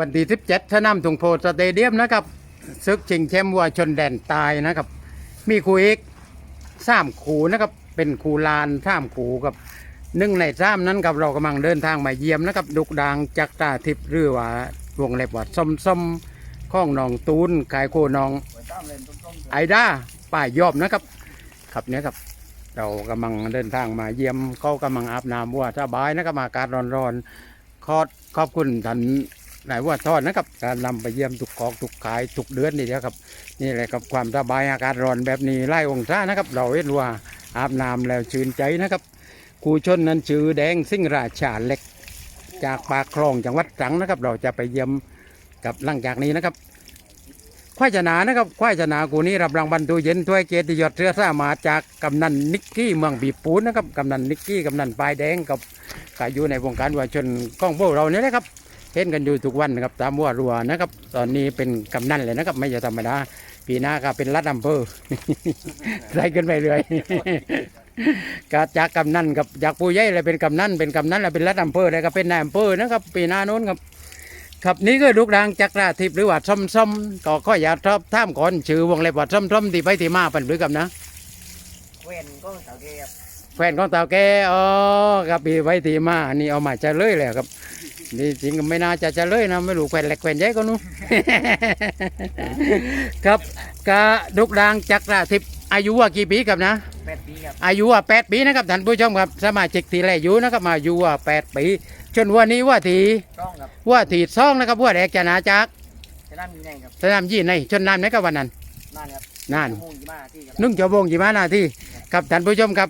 วันที่17สนามถุงโพสเตเดียมนะครับศึกชิงแชมป์วัวชนแดนตายนะครับ มีคู่เอกสามขู่นะครับ เป็นคู่ลานสามขู่กับหนึ่งในสามนั้นกับเรากำลังเดินทางมาเยี่ยมนะครับดุกดางจักตาทิพย์หรือว่าวงเล็บว่าส้มส้มข้องนองตูนกายโคนอง ไอด้าป้ายยอบนะครับครับเนี่ยครับเรากำลังเดินทางมาเยี่ยมเขากำลังอาบน้ำวัวสบายนะครับอากาศร้อนๆขอขอบคุณท่าน นายวัวทอดนะครับการนำไปเยี่ยมทุกกองทุกขายทุกเดือนนี่เดียวครับ นี่แหละครับความสบายอากาศร้อนแบบนี้ไล่องศานะครับ เราเห็นว่าอาบน้ำแล้วชื่นใจนะครับคูชนนั้นชื่อแดงซิ่งราชาเล็ก จากปากคลองจังหวัดตรังนะครับ เราจะไปเยี่ยมกับหลังจากนี้นะครับควายชนะนะครับควายชนะกูนี้รับรางวัลตู้เย็นถ้วยเกียรติยศเสื้อสามาจากกำนันนิกกี้เมืองบีปูนนะครับกำนันนิกกี้กำนันปลายแดงกับก็อยู่ในวงการวัวชนของพวกเราเนี่ยนะครับ เห็นกันอยู่ทุกวันนะครับตามวัวรัวนะครับ ตอนนี้เป็นกำนันเลยนะครับ ไม่ใช่ธรรมดาปีหน้าก็เป็นรัฐอำเภอใส่กันไปเรื่อยก็จากกำนันกับจากผู้ใหญ่เลยเป็นกำนันเป็นกำนันแล้วเป็นรัฐอำเภอเลยก็เป็นนายอำเภอนะครับ ปีหน้าโน้นครับครับนี่ก็ลูกดังจักราทิพย์หรือว่าส้มส้มๆก็ข้ออยากชอบท่ามก่อนชื่อวงเล็บว่าส้มส้มๆที่ไปที่มาเป็นหรือกับนะเว้นก็เสาเกครับแฟนของเต่าแกอ๋อกับปีไปที่มานี่เอามาจะเลยเลยครับ นี่จริงก็ไม่น่าจะจะเลยนะไม่รู้แควนเล็กแควนใหญ่ก็นู้ ครับกะลูกดังจักราทิพย์อายุว่ากี่ปีครับนะ แปดปีครับอายุว่าแปดปีนะครับท่านผู้ชมครับสมาชิกที่แรกอยู่นะครับมาอายุว่าแปดปีจนวันนี้ว่าทีต้องครับว่าทีซองนะครับว่าแดกจะนาจากจะนั่นมีแน่ครับสนามยี่ในชนน้ำในกับวันนั้น นั่นครับนั่นชั่วโมงยี่มาที่ครับนึ่งจะวงกี่มานาทีครับท่านผู้ชมครับ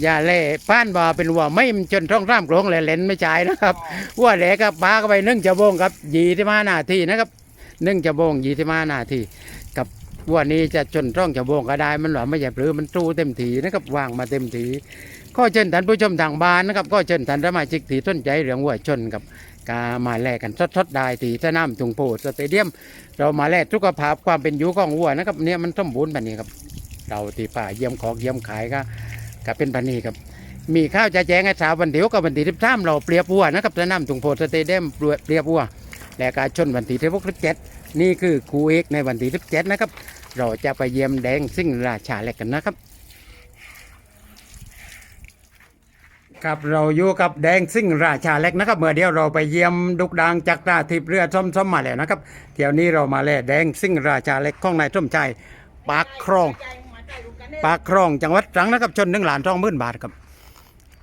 อย่าเล่ป้านบ่าเป็นวัวไม่จนท้องร่ามโกรงเลยเล่นไม่จ่ายนะครับวัวแหลกกับปลาก็ไปนึ่งจะวงครับยี่ที่มานาทีนะครับนึ่งจะวงยี่ที่มานาทีกับวัวนี้จะจนท้องจะวงก็ได้ มันหรอไม่ใช่หรือมันตู้เต็มทีนะครับวางมาเต็มทีก็เชิญท่านผู้ชมทางบ้านนะครับ ก็เชิญท่านสมาชิกที่สนใจเรื่องวัวชนกับกามาแลกกันสดๆได้ที่สนามจุงโพสเตเดียม เรามาแลกสุขภาพความเป็นอยู่ของวัวนะครับเนี่ยมันสมบูรณ์แบบนี้ครับ เราตีป่าเยี่ยมของเยี่ยมขายก็ ก็เป็นพันนี้ครับ มีข้าวจะแจ้งให้สาววันเดียวกับวันที่สิบสามเราเปรียบวัวนะครับสนามตุงโพสเตเดมเปรียบวัว และการชนวันที่ที่พกสิบเจ็ดนี่คือคูเอกในวันที่สิบเจ็ดนะครับ เราจะไปเยี่ยมแดงซิ่งราชาแลกกันนะครับครับเราอยู่กับแดงซิ่งราชาเล็กนะครับเมื่อเดียวเราไปเยี่ยมดุกดางจากตาทิพย์เรือส้มๆมาแล้วนะครับเที่ยวนี้เรามาแล่แดงซิ่งราชาเล็กของนายส้มชัยปากครอง ปากครองจังหวัดตรังนะครับชนหนึ่งหลานทองหมื่นบาทครับ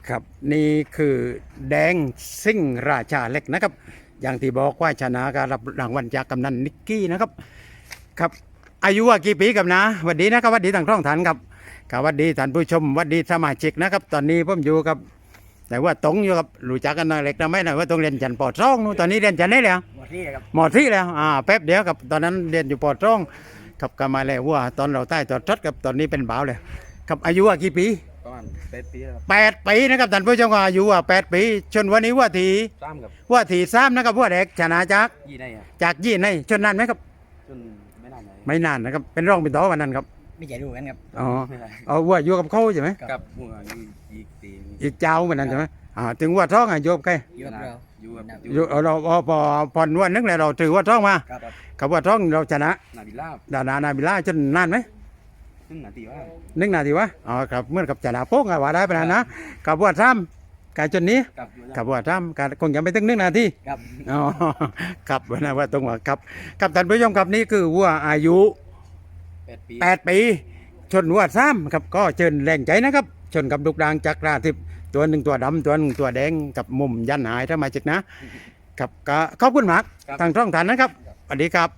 ครับนี่คือแดงซิ่งราชาเล็กนะครับ อย่างที่บอกว่าชนะการรับรางวัลจากกำนันนิกกี้นะครับครับอายุว่ากี่ปีกับนะหวัดดีนะครับหวัดดีทางท้องฐานครับครับหวัดดีท่านผู้ชมหวัดดีสมาชิกนะครับ ตอนนี้ผมอยู่กับแต่ว่าตรงอยู่กับรู้จักกันหน่อยเล็กนะไม่หน่อยว่าตรงเรียนจันทร์ปอดซ่องนู่นตอนนี้เรียนจันทร์ได้แล้วหมดที่เลยครับหมอที่แล้วอ่าแป๊บเดียวกับตอนนั้นเรียนอยู่ปอดร่อง กับกามาแล้วว่าตอนเราใต้ตอดทดกับตอนนี้เป็นบ่าวเลยกับอายุว่ากี่ปีประมาณแปดปีแล้วครับแปดปีนะครับท่านผู้ชมก็อายุว่าแปดปีชนวันนี้ว่าทีสามครับว่าทีสามนะครับว่าเด็กชนะจากยี่ได้ครับจากยี่ในชนนานไหมครับจนไม่นานเลยไม่นานนะครับเป็นร่องเป็นต่อวันนั้นครับไม่ใช่ดูกันครับอ๋อเอาว่าอยู่กับเขาใช่ไหมกับหัวอยู่อีกตีอีกเจ้าวันนั้นใช่ไหมอ่าถึงว่าท้องอะโยบใกล้อยู่กับเรา อยู่กับอยู่เอาเราพอพอพอวันนึงแล้วเราถือว่าท้องมาครับกับว่าท้องเราชนะนาบิลาบดานานาบิล่าจนนานไหมซึ่งนาทีว่าหนึ่งนาทีวะอ๋อครับเหมื่อนกับจนาโป้งอะว่าได้ปะนะนะกับบวชซ้ำกายจนนี้กับกับบวชซ้ำกคงยังไม่ถึงหนึ่งนาทีกับอ๋อครับว่านะว่าตรงว่าครับครับท่านผู้ชมครับนี่คือวัวอายุ แปดปี8 ปี ชนวัวซ้ำครับก็เชิญแรงใจนะครับ ชนกับลูกดางจักราทิพย์ ตัวหนึ่งตัวดำตัวหนึ่งตัวแดงกับมุมยันหายถ้ามาจิกนะ ครับก็ขอบคุณมากทางช่องฐานนะครับสวัสดีครับ